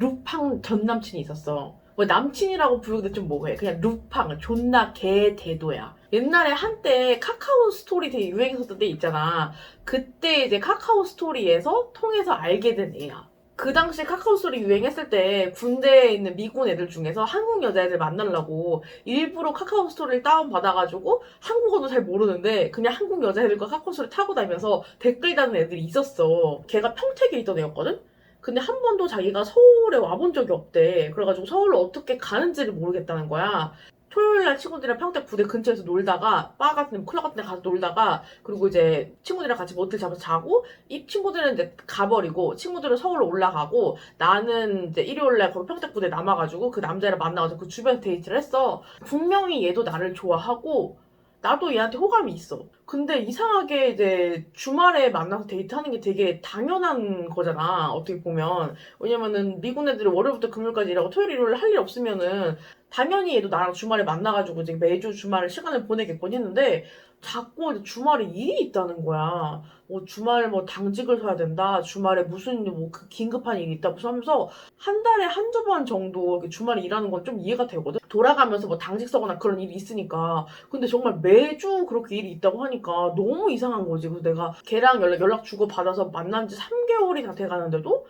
루팡 전 남친이 있었어. 뭐 남친이라고 부르기도 좀 뭐해. 그냥 루팡 존나 개 대도야. 옛날에 한때 카카오 스토리 되게 유행했었던 때 있잖아. 그때 이제 카카오 스토리에서 통해서 알게 된 애야. 그 당시 카카오 스토리 유행했을 때 군대에 있는 미군 애들 중에서 한국 여자애들 만나려고 일부러 카카오 스토리를 다운받아가지고 한국어도 잘 모르는데 그냥 한국 여자애들과 카카오 스토리 타고 다니면서 댓글 다는 애들이 있었어. 걔가 평택에 있던 애였거든? 근데 한 번도 자기가 서울에 와본 적이 없대. 그래가지고 서울로 어떻게 가는지를 모르겠다는 거야. 토요일 날 친구들이랑 평택 부대 근처에서 놀다가 바 같은 데, 클럽 같은 데 가서 놀다가 그리고 이제 친구들이랑 같이 모텔 잡아서 자고 이 친구들은 이제 가버리고 친구들은 서울로 올라가고 나는 이제 일요일 날 거기 평택 부대 남아가지고 그 남자를 만나가지고 그 주변 데이트를 했어. 분명히 얘도 나를 좋아하고 나도 얘한테 호감이 있어. 근데 이상하게 이제 주말에 만나서 데이트하는 게 되게 당연한 거잖아. 어떻게 보면. 왜냐면은 미군 애들이 월요일부터 금요일까지 일하고 토요일, 일요일 할 일 없으면은 당연히 얘도 나랑 주말에 만나가지고 이제 매주 주말에 시간을 보내겠거니 했는데 자꾸 주말에 일이 있다는 거야. 뭐 주말에 뭐 당직을 서야 된다. 주말에 무슨 뭐 그 긴급한 일이 있다. 무슨 하면서 한 달에 한두 번 정도 주말에 일하는 건 좀 이해가 되거든. 돌아가면서 뭐 당직 서거나 그런 일이 있으니까. 근데 정말 매주 그렇게 일이 있다고 하니까 너무 이상한 거지. 그래서 내가 걔랑 연락, 연락 주고 받아서 만난 지 3개월이 다 돼가는데도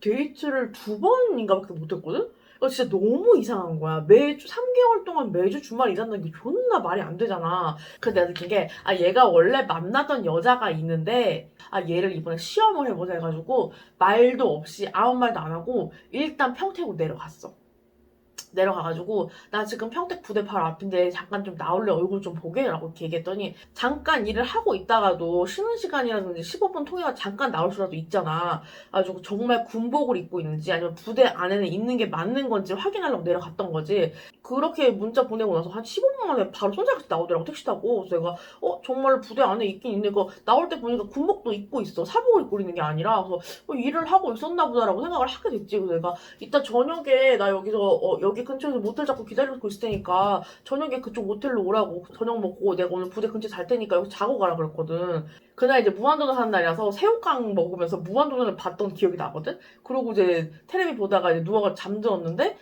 데이트를 두 번인가 밖에 못했거든? 어, 진짜 너무 이상한 거야. 매주, 3개월 동안 매주 주말 일한다는 게 존나 말이 안 되잖아. 그래서 내가 느낀 게, 아, 얘가 원래 만나던 여자가 있는데, 아, 얘를 이번에 시험을 해보자 해가지고, 말도 없이 아무 말도 안 하고, 일단 평택으로 내려갔어. 내려가가지고 나 지금 평택 부대 바로 앞인데 잠깐 좀 나올래? 얼굴 좀 보게? 라고 이렇게 얘기했더니 잠깐 일을 하고 있다가도 쉬는 시간이라든지 15분 통해가 잠깐 나올 수라도 있잖아. 가지고 정말 군복을 입고 있는지 아니면 부대 안에는 있는 게 맞는 건지 확인하려고 내려갔던 거지. 그렇게 문자 보내고 나서 한 15분 만에 바로 손잡이 나오더라고 택시 타고. 그래서 내가 어? 정말 부대 안에 있긴 있네. 그 나올 때 보니까 군복도 입고 있어. 사복을 입고 있는 게 아니라. 그래서 어, 일을 하고 있었나 보다라고 생각을 하게 됐지. 그래서 내가 이따 저녁에 나 여기서 어, 여기 근처에서 모텔 잡고 기다리고 있을 테니까 저녁에 그쪽 모텔로 오라고. 저녁 먹고 내가 오늘 부대 근처 잘 테니까 여기 자고 가라 그랬거든. 그날 이제 무한도전 하는 날이라서 새우깡 먹으면서 무한도전을 봤던 기억이 나거든. 그러고 이제 텔레비 보다가 이제 누워가 잠들었는데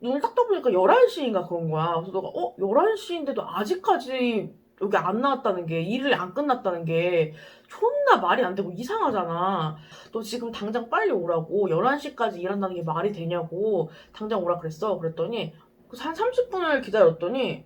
눈을 딱 떠보니까 11시인가 그런 거야. 그래서 내가 어? 11시인데도 아직까지 여기 안 나왔다는 게 일을 안 끝났다는 게 존나 말이 안 되고 이상하잖아. 너 지금 당장 빨리 오라고 11시까지 일한다는 게 말이 되냐고 당장 오라 그랬어. 그랬더니 그한 30분을 기다렸더니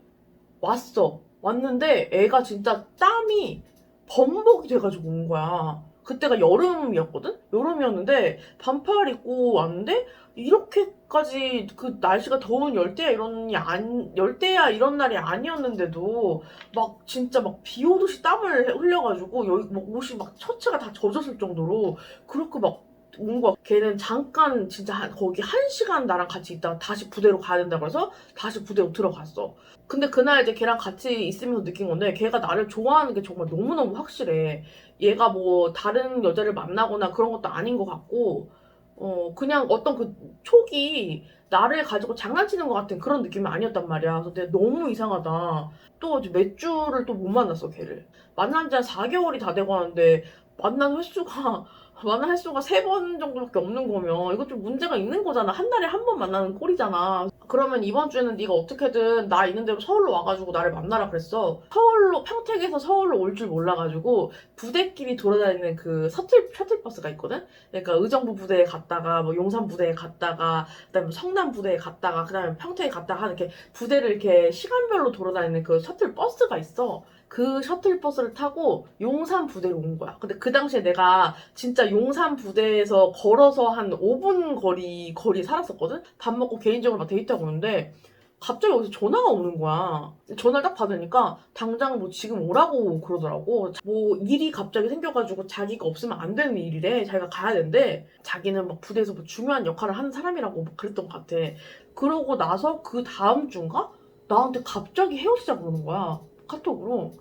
왔어. 왔는데 애가 진짜 땀이 범벅이 돼가지고 온 거야. 그때가 여름이었거든? 여름이었는데 반팔 입고 왔는데 이렇게까지 그 날씨가 더운 열대야 이런 이 안, 열대야 이런 날이 아니었는데도 막 진짜 막 비 오듯이 땀을 흘려가지고 여기 막 옷이 막 셔츠가 다 젖었을 정도로 그렇게 막 온 거야. 걔는 잠깐 진짜 한, 거기 한 시간 나랑 같이 있다가 다시 부대로 가야 된다고 그래서 다시 부대로 들어갔어. 근데 그날 이제 걔랑 같이 있으면서 느낀 건데 걔가 나를 좋아하는 게 정말 너무너무 확실해. 얘가 뭐 다른 여자를 만나거나 그런 것도 아닌 것 같고 어 그냥 어떤 그 촉이 나를 가지고 장난치는 것 같은 그런 느낌이 아니었단 말이야. 그래서 내가 너무 이상하다. 또 몇 주를 또 못 만났어 걔를. 만난 지 한 4개월이 다 되고 하는데 만난 횟수가 만난 횟수가 세 번 정도밖에 없는 거면 이거 좀 문제가 있는 거잖아. 한 달에 한 번 만나는 꼴이잖아. 그러면 이번 주에는 네가 어떻게든 나 있는 대로 서울로 와가지고 나를 만나라 그랬어. 서울로 평택에서 서울로 올 줄 몰라가지고 부대끼리 돌아다니는 그 셔틀 셔틀버스가 있거든. 그러니까 의정부 부대에 갔다가 뭐 용산 부대에 갔다가 그다음에 성남 부대에 갔다가 그다음에 평택에 갔다가 이렇게 부대를 이렇게 시간별로 돌아다니는 그 셔틀 버스가 있어. 그 셔틀버스를 타고 용산 부대로 온 거야. 근데 그 당시에 내가 진짜 용산 부대에서 걸어서 한 5분 거리 거리 살았었거든. 밥 먹고 개인적으로 막 데이트 하고 오는데 갑자기 여기서 전화가 오는 거야. 전화를 딱 받으니까 당장 뭐 지금 오라고 그러더라고. 뭐 일이 갑자기 생겨가지고 자기가 없으면 안 되는 일이래. 자기가 가야 된대. 자기는 막 부대에서 뭐 중요한 역할을 하는 사람이라고 막 그랬던 것 같아. 그러고 나서 그 다음 주인가? 나한테 갑자기 헤어지자 그러는 거야. 카톡으로.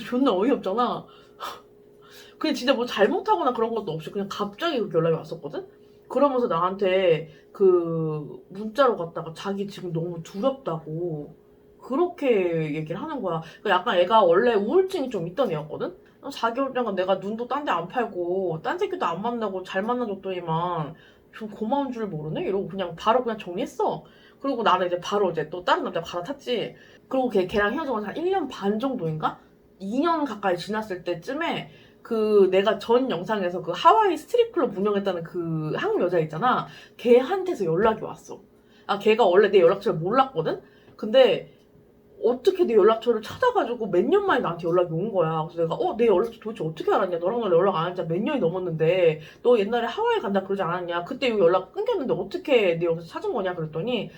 존나 어이없잖아. 그냥 진짜 뭐 잘못하거나 그런 것도 없이 그냥 갑자기 그렇게 연락이 왔었거든? 그러면서 나한테 그 문자로 갔다가 자기 지금 너무 두렵다고 그렇게 얘기를 하는 거야. 그러니까 약간 애가 원래 우울증이 좀 있던 애였거든? 4개월 동안 내가 눈도 딴 데 안 팔고 딴 새끼도 안 만나고 잘 만나줬더니만 좀 고마운 줄 모르네? 이러고 그냥 바로 그냥 정리했어. 그리고 나는 이제 바로 이제 또 다른 남자 갈아탔지. 그리고 걔, 걔랑 헤어지고 한 1년 반 정도인가? 2년 가까이 지났을 때쯤에 그 내가 전 영상에서 그 하와이 스트릿클럽 운영했다는 그 한국 여자 있잖아. 걔한테서 연락이 왔어. 아, 걔가 원래 내 연락처를 몰랐거든? 근데 어떻게 내 연락처를 찾아가지고 몇 년 만에 나한테 연락이 온 거야. 그래서 내가 어, 내 연락처 도대체 어떻게 알았냐? 너랑 나 연락 안 한지 몇 년이 넘었는데 너 옛날에 하와이 간다 그러지 않았냐? 그때 연락 끊겼는데 어떻게 내 여기서 찾은 거냐? 그랬더니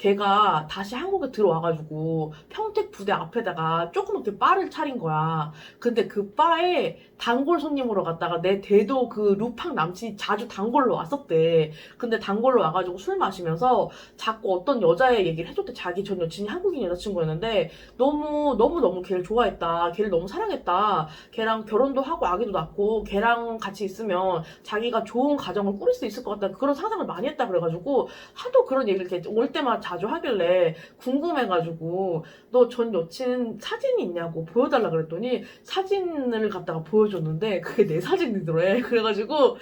걔가 다시 한국에 들어와가지고 평택 부대 앞에다가 조그맣 게 바를 차린 거야. 근데 그 바에 단골 손님으로 갔다가 내 대도 그 루팡 남친이 자주 단골로 왔었대. 근데 단골로 와가지고 술 마시면서 자꾸 어떤 여자의 얘기를 해줬대. 자기 전 여친이 한국인 여자친구였는데 너무 너무 너무 걔를 좋아했다. 걔를 너무 사랑했다. 걔랑 결혼도 하고 아기도 낳고 걔랑 같이 있으면 자기가 좋은 가정을 꾸릴 수 있을 것 같다. 그런 상상을 많이 했다. 그래가지고 하도 그런 얘기를 이렇게 올 때마다 자주 하길래 궁금해가지고 너 전 여친 사진이 있냐고 보여달라 그랬더니 사진을 갖다가 보여줬는데 그게 내 사진이더래. 그래가지고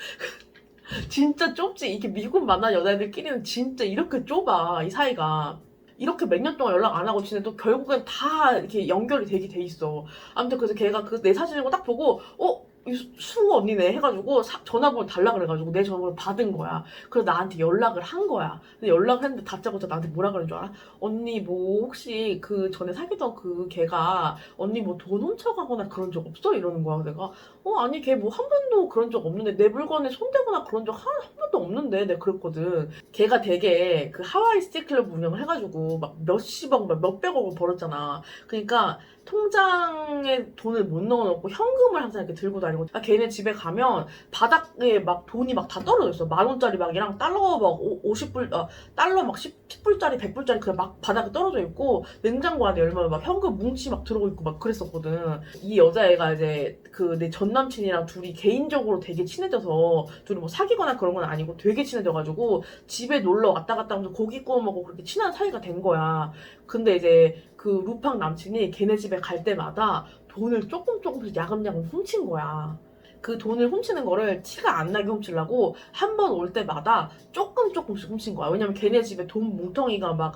진짜 좁지. 이게 미국 만난 여자애들끼리는 진짜 이렇게 좁아 이 사이가. 이렇게 몇 년 동안 연락 안 하고 지내도 결국엔 다 이렇게 연결이 되게 돼 있어. 아무튼 그래서 걔가 그 내 사진을 딱 보고 어? 이 수- 수우 언니네 해가지고 사- 전화번호 달라 그래가지고 내 전화번호 받은 거야. 그래서 나한테 연락을 한 거야. 근데 연락을 했는데 다짜고짜 나한테 뭐라 그러는 줄 알아? 언니 뭐 혹시 그 전에 사귀던 그 걔가 언니 뭐 돈 훔쳐가거나 그런 적 없어? 이러는 거야. 내가 어 아니 걔 뭐 한 번도 그런 적 없는데 내 물건에 손대거나 그런 적 한 한 번도 없는데 내가 그랬거든. 걔가 되게 그 하와이 스티클럽 운영을 해가지고 막 몇십억, 막 몇백억을 벌었잖아. 그러니까 통장에 돈을 못 넣어놓고 현금을 항상 이렇게 들고 다니고 아, 걔네 집에 가면 바닥에 막 돈이 막 다 떨어져 있어. 만 원짜리 막이랑 달러 막 오- 50불, 어, 달러 막 10, 10불짜리, 100불짜리 그냥 막 바닥에 떨어져 있고 냉장고 안에 열면 막 현금 뭉치 막 들어가 있고 막 그랬었거든. 이 여자애가 이제 그 내 전남 친이랑 둘이 개인적으로 되게 친해져서 둘이 뭐 사귀거나 그런 건 아니고 되게 친해져가지고 집에 놀러 왔다 갔다 하면서 고기 구워 먹고 그렇게 친한 사이가 된 거야. 근데 이제 그 루팡 남친이 걔네 집에 갈 때마다 돈을 조금 조금씩 야금야금 훔친 거야. 그 돈을 훔치는 거를 티가 안 나게 훔치려고 한 번 올 때마다 조금 조금씩 훔친 거야. 왜냐면 걔네 집에 돈 뭉텅이가 막뭐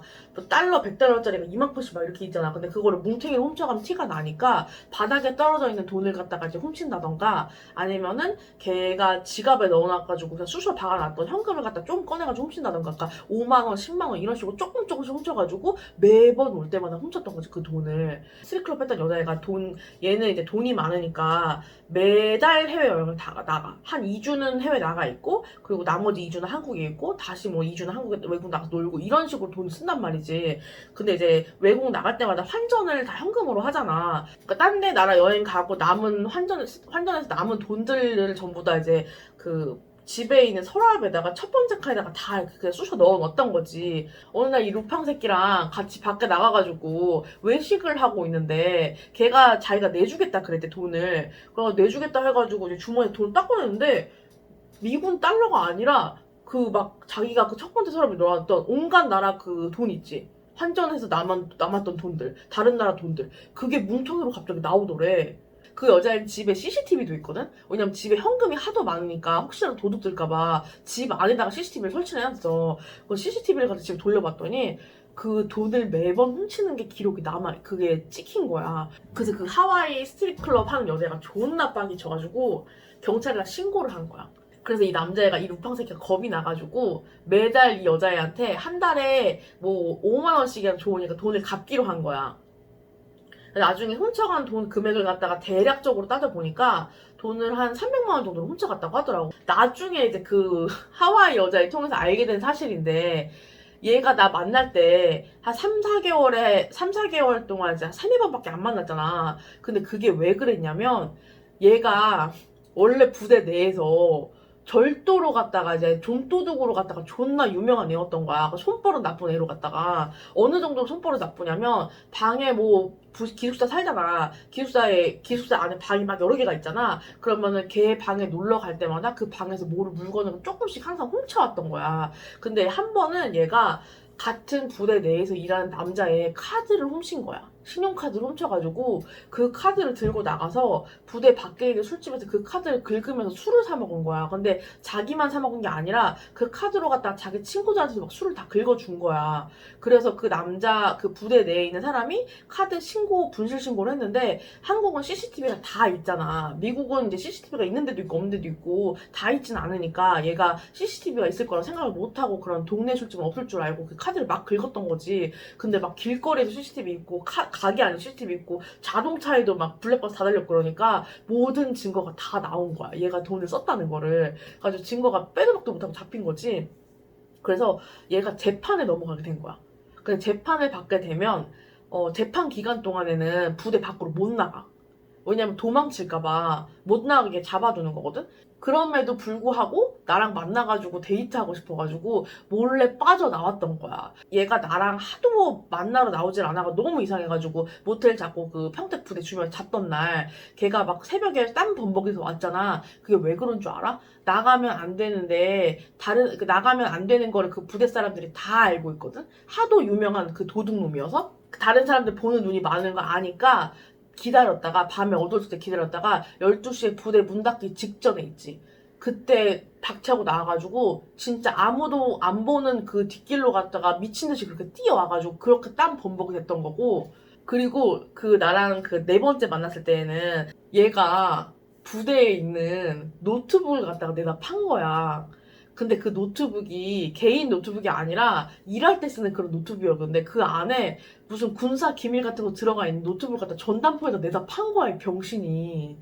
달러, 100달러짜리가 이만큼씩 막 이렇게 있잖아. 근데 그거를 뭉텅이로 훔쳐가면 티가 나니까 바닥에 떨어져 있는 돈을 갖다가 이제 훔친다던가 아니면은 걔가 지갑에 넣어놔가지고 그냥 쑤셔 박아놨던 현금을 갖다 좀 꺼내가지고 훔친다던가 그러니까 5만원, 10만원 이런 식으로 조금 조금씩 훔쳐가지고 매번 올 때마다 훔쳤던 거지 그 돈을 스리클럽 했던 여자애가 돈 얘는 이제 돈이 많으니까 매달 해외여행을 다 나가. 한 2주는 해외 나가 있고 그리고 나머지 2주는 한국에 있고 다시 뭐 2주는 한국에 외국 나가서 놀고 이런 식으로 돈 쓴단 말이지. 근데 이제 외국 나갈 때마다 환전을 다 현금으로 하잖아. 그러니까 딴 데 나라 여행 가고 남은 환전 환전해서 남은 돈들을 전부 다 이제 그 집에 있는 서랍에다가 첫 번째 칸에다가 다 이렇게 쑤셔 넣어 놨던 거지. 어느 날 이 루팡 새끼랑 같이 밖에 나가가지고 외식을 하고 있는데 걔가 자기가 내주겠다 그랬대 돈을. 그래서 내주겠다 해가지고 이제 주머니에 돈을 딱 꺼냈는데 미군 달러가 아니라 그 막 자기가 그 첫 번째 서랍에 넣어놨던 온갖 나라 그 돈 있지. 환전해서 남았, 남았던 돈들, 다른 나라 돈들. 그게 뭉텅이로 갑자기 나오더래. 그 여자의 집에 CCTV도 있거든? 왜냐면 집에 현금이 하도 많으니까 혹시라도 도둑 들까봐 집 안에다가 CCTV를 설치를 해놨어. 그 CCTV를 가서 집에 돌려봤더니 그 돈을 매번 훔치는 게 기록이 남아, 그게 찍힌 거야. 그래서 그 하와이 스트릿 클럽 하는 여자가 존나 빡이 쳐가지고 경찰에다 신고를 한 거야. 그래서 이 남자애가 이 루팡 새끼가 겁이 나가지고 매달 이 여자애한테 한 달에 뭐 5만 원씩이라도 좋으니까 돈을 갚기로 한 거야. 나중에 훔쳐간 돈 금액을 갖다가 대략적으로 따져보니까 돈을 한 300만 원 정도로 훔쳐갔다고 하더라고. 나중에 이제 그 하와이 여자를 통해서 알게 된 사실인데 얘가 나 만날 때 한 3, 4개월에 3, 4개월 동안 이제 한 3, 4번밖에 안 만났잖아. 근데 그게 왜 그랬냐면 얘가 원래 부대 내에서 절도로 갔다가 이제 좀도둑으로 갔다가 존나 유명한 애였던 거야. 그 손버릇 나쁜 애로 갔다가 어느 정도 손버릇 나쁘냐면 방에 뭐 부- 기숙사 살잖아. 기숙사에 기숙사 안에 방이 막 여러 개가 있잖아. 그러면은 걔 방에 놀러 갈 때마다 그 방에서 뭐를 물건을 조금씩 항상 훔쳐왔던 거야. 근데 한 번은 얘가 같은 부대 내에서 일하는 남자의 카드를 훔친 거야. 신용카드를 훔쳐가지고 그 카드를 들고 나가서 부대 밖에 있는 술집에서 그 카드를 긁으면서 술을 사 먹은 거야. 근데 자기만 사 먹은 게 아니라 그 카드로 갖다가 자기 친구들한테 막 술을 다 긁어준 거야. 그래서 그 남자 그 부대 내에 있는 사람이 카드 신고 분실 신고를 했는데 한국은 CCTV가 다 있잖아. 미국은 이제 CCTV가 있는 데도 있고 없는 데도 있고 다 있진 않으니까 얘가 CCTV가 있을 거라 생각을 못 하고 그런 동네 술집은 없을 줄 알고 그 카드를 막 긁었던 거지. 근데 막 길거리에도 CCTV 있고 카- 가게 안에 CCTV 있고 자동차에도 막 블랙박스 다 달렸고 그러니까 모든 증거가 다 나온 거야. 얘가 돈을 썼다는 거를. 그래가지고 증거가 빼도 박도 못하고 잡힌 거지. 그래서 얘가 재판에 넘어가게 된 거야. 근데 재판을 받게 되면 어, 재판 기간 동안에는 부대 밖으로 못 나가. 왜냐면 도망칠까봐 못 나가게 잡아두는 거거든? 그럼에도 불구하고 나랑 만나가지고 데이트하고 싶어가지고 몰래 빠져나왔던 거야. 얘가 나랑 하도 만나러 나오질 않아가 너무 이상해가지고 모텔 잡고 그 평택 부대 주변에 잡던 날 걔가 막 새벽에 땀 범벅에서 왔잖아. 그게 왜 그런 줄 알아? 나가면 안 되는데 다른 그 나가면 안 되는 거를 그 부대 사람들이 다 알고 있거든. 하도 유명한 그 도둑놈이어서 다른 사람들 보는 눈이 많은 거 아니까 기다렸다가 밤에 어두울 때 기다렸다가 12시에 부대 문 닫기 직전에 있지. 그때 박차고 나와가지고 진짜 아무도 안 보는 그 뒷길로 갔다가 미친 듯이 그렇게 뛰어와가지고 그렇게 땀 범벅이 됐던 거고 그리고 그 나랑 그 네 번째 만났을 때에는 얘가 부대에 있는 노트북을 갖다가 내가 판 거야. 근데 그 노트북이 개인 노트북이 아니라 일할 때 쓰는 그런 노트북이었는데 그 안에 무슨 군사 기밀 같은 거 들어가 있는 노트북을 갖다 전단포에다 내다 판 거야, 이 병신이.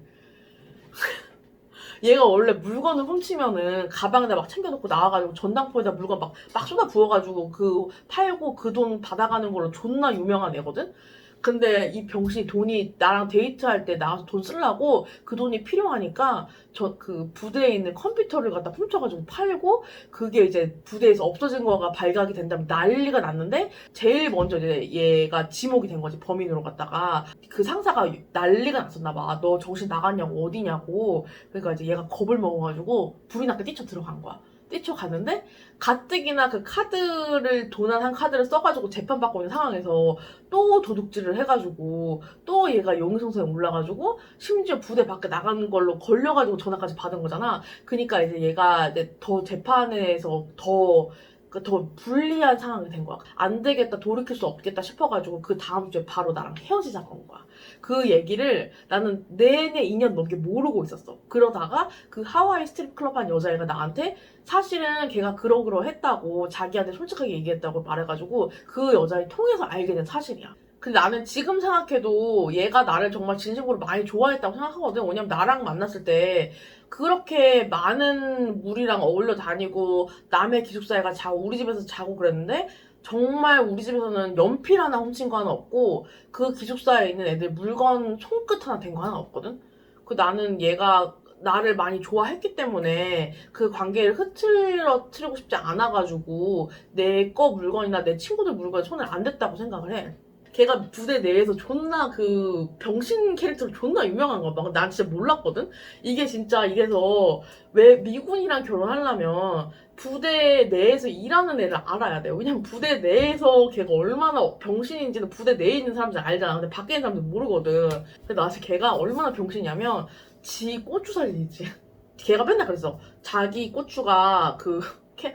얘가 원래 물건을 훔치면은 가방에다 막 챙겨놓고 나와가지고 전당포에다 물건 막, 막 쏟아 부어가지고 그 팔고 그 돈 받아가는 걸로 존나 유명한 애거든? 근데 이 병신이 돈이 나랑 데이트할 때 나와서 돈 쓰려고 그 돈이 필요하니까 저 그 부대에 있는 컴퓨터를 갖다 훔쳐가지고 팔고 그게 이제 부대에서 없어진 거가 발각이 된다면 난리가 났는데 제일 먼저 이제 얘가 지목이 된 거지 범인으로 갔다가 그 상사가 난리가 났었나 봐. 너 정신 나갔냐고 어디냐고. 그러니까 이제 얘가 겁을 먹어가지고 불이 나게 뛰쳐 들어간 거야. 뛰쳐갔는데 가뜩이나 그 카드를 도난한 카드를 써가지고 재판받고 있는 상황에서 또 도둑질을 해가지고 또 얘가 용의성사에 올라가지고 심지어 부대 밖에 나가는 걸로 걸려가지고 전화까지 받은 거잖아. 그러니까 이제 얘가 이제 더 재판에서 더 그더 불리한 상황이 된 거야. 안 되겠다, 돌이킬 수 없겠다 싶어가지고 그 다음 주에 바로 나랑 헤어지자고 한 거야. 그 얘기를 나는 내내 2년 넘게 모르고 있었어. 그러다가 그 하와이 스트립 클럽 한 여자애가 나한테 사실은 걔가 그러그러 했다고 자기한테 솔직하게 얘기했다고 말해가지고 그 여자애 통해서 알게 된 사실이야. 근데 나는 지금 생각해도 얘가 나를 정말 진심으로 많이 좋아했다고 생각하거든. 왜냐면 나랑 만났을 때 그렇게 많은 무리랑 어울려 다니고 남의 기숙사에 자고 우리 집에서 자고 그랬는데 정말 우리 집에서는 연필 하나 훔친 거 하나 없고 그 기숙사에 있는 애들 물건 손끝 하나 된 거 하나 없거든. 그 나는 얘가 나를 많이 좋아했기 때문에 그 관계를 흐트러뜨리고 싶지 않아가지고 내 거 물건이나 내 친구들 물건에 손을 안 댔다고 생각을 해. 걔가 부대 내에서 존나 그 병신 캐릭터로 존나 유명한 거야. 막난 진짜 몰랐거든? 이게 진짜 이래서 왜 미군이랑 결혼하려면 부대 내에서 일하는 애를 알아야 돼요. 왜냐면 부대 내에서 걔가 얼마나 병신인지는 부대 내에 있는 사람들 알잖아. 근데 밖에 있는 사람들 모르거든. 근데 나 사실 걔가 얼마나 병신이냐면 지 고추 살리지. 걔가 맨날 그랬어. 자기 고추가 그 캐-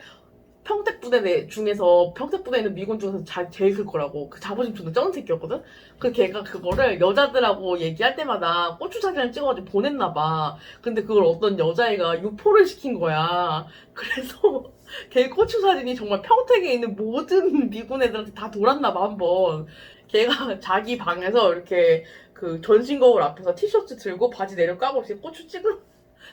평택 부대 내 중에서 평택 부대에 있는 미군 중에서 자, 제일 클 거라고 그 자부심 존나 쩌는 새끼였거든. 그 걔가 그거를 여자들하고 얘기할 때마다 고추 사진을 찍어가지고 보냈나 봐. 근데 그걸 어떤 여자애가 유포를 시킨 거야. 그래서 걔 고추 사진이 정말 평택에 있는 모든 미군 애들한테 다 돌았나 봐 한번. 걔가 자기 방에서 이렇게 그 전신 거울 앞에서 티셔츠 들고 바지 내려 까고 이렇게 고추 찍은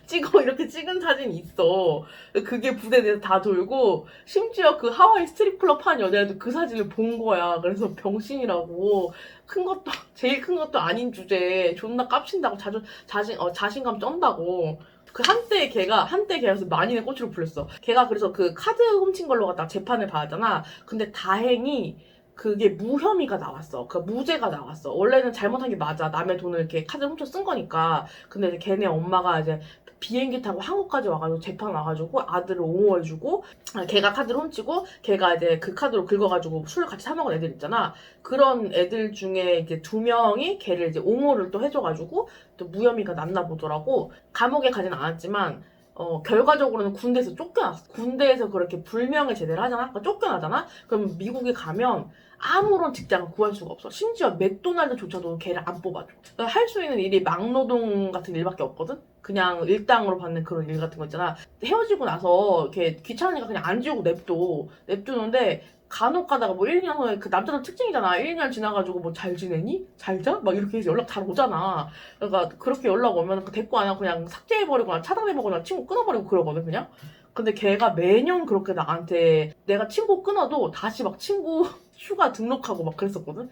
찍어 이렇게 찍은 사진이 있어. 그게 부대 내에서 다 돌고 심지어 그 하와이 스트립 클럽 한 여자애도 그 사진을 본 거야. 그래서 병신이라고 큰 것도 제일 큰 것도 아닌 주제에 존나 깝친다고 자존 자신 어 자신감 쩐다고. 그 한때 걔가 한때 걔가 그래서 만인의 꽃으로 불렸어. 걔가 그래서 그 카드 훔친 걸로 갖다 재판을 받았잖아. 근데 다행히 그게 무혐의가 나왔어. 그 무죄가 나왔어. 원래는 잘못한 게 맞아. 남의 돈을 이렇게 카드 훔쳐 쓴 거니까. 근데 걔네 엄마가 이제 비행기 타고 한국까지 와가지고 재판 와가지고 아들을 옹호해주고 아, 걔가 카드를 훔치고 걔가 이제 그 카드로 긁어가지고 술을 같이 사 먹은 애들 있잖아. 그런 애들 중에 이제 두 명이 걔를 이제 옹호를 또 해줘가지고 또 무혐의가 났나 보더라고. 감옥에 가진 않았지만 어, 결과적으로는 군대에서 쫓겨났어. 군대에서 그렇게 불명예 제대를 하잖아? 그러니까 쫓겨나잖아? 그럼 미국에 가면 아무런 직장을 구할 수가 없어. 심지어 맥도날드조차도 걔를 안 뽑아줘. 할 수 있는 일이 막노동 같은 일밖에 없거든? 그냥 일당으로 받는 그런 일 같은 거 있잖아. 헤어지고 나서 이렇게 귀찮으니까 그냥 안 지우고 냅둬. 냅두는데 간혹 가다가 뭐 1년 후에 그 남자는 특징이잖아. 1년 지나가지고 뭐 잘 지내니? 잘 자? 막 이렇게 해서 연락 잘 오잖아. 그러니까 그렇게 연락 오면 그 대꾸 안 하고 그냥 삭제해버리거나 차단해버리거나 친구 끊어버리고 그러거든, 그냥. 근데 걔가 매년 그렇게 나한테 내가 친구 끊어도 다시 막 친구 휴가 등록하고 막 그랬었거든.